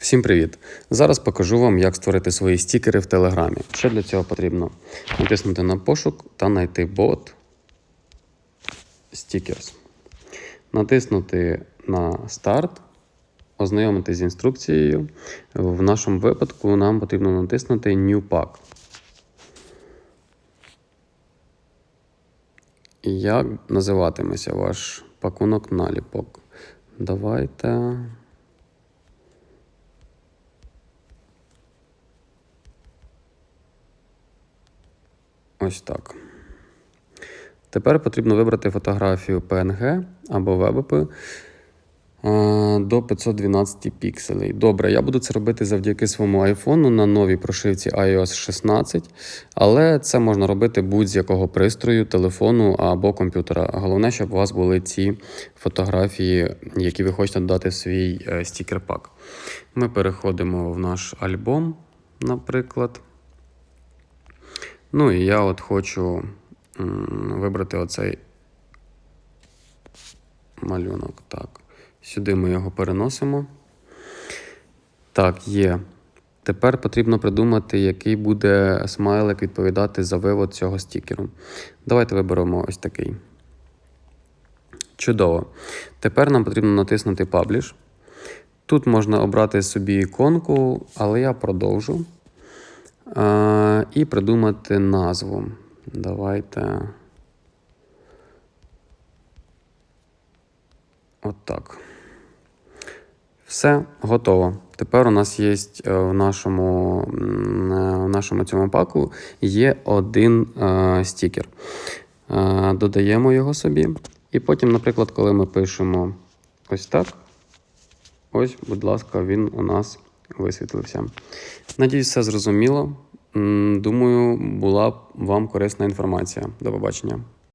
Всім привіт! Зараз покажу вам, як створити свої стікери в Телеграмі. Що для цього потрібно? Натиснути на пошук та знайти бот Stickers. Натиснути на старт, ознайомитись з інструкцією. В нашому випадку нам потрібно натиснути New Pack. Як називатиметься ваш пакунок наліпок? Давайте. Ось так. Тепер потрібно вибрати фотографію PNG або WebP е, до 512 пікселей. Добре, я буду це робити завдяки своєму айфону на новій прошивці iOS 16, але це можна робити будь-з-якого пристрою, телефону або комп'ютера. Головне, щоб у вас були ці фотографії, які ви хочете додати в свій е, стікер-пак. Ми переходимо в наш альбом, наприклад. Ну і я от хочу вибрати оцей малюнок. Так. Сюди ми його переносимо. Так, є. Тепер потрібно придумати, який буде смайлик відповідати за вивод цього стікеру. Давайте виберемо ось такий. Чудово. Тепер нам потрібно натиснути Publish. Тут можна обрати собі іконку, але я продовжу. І придумати назву. Давайте. Отак. Все, готово. Тепер у нас є е, в нашому, е, в нашому цьому паку є один е, стікер. Е, додаємо його собі. І потім, наприклад, коли ми пишемо ось так, ось, будь ласка, він у нас висвітлився. Надіюсь, все зрозуміло. Думаю, була вам корисна інформація. До побачення.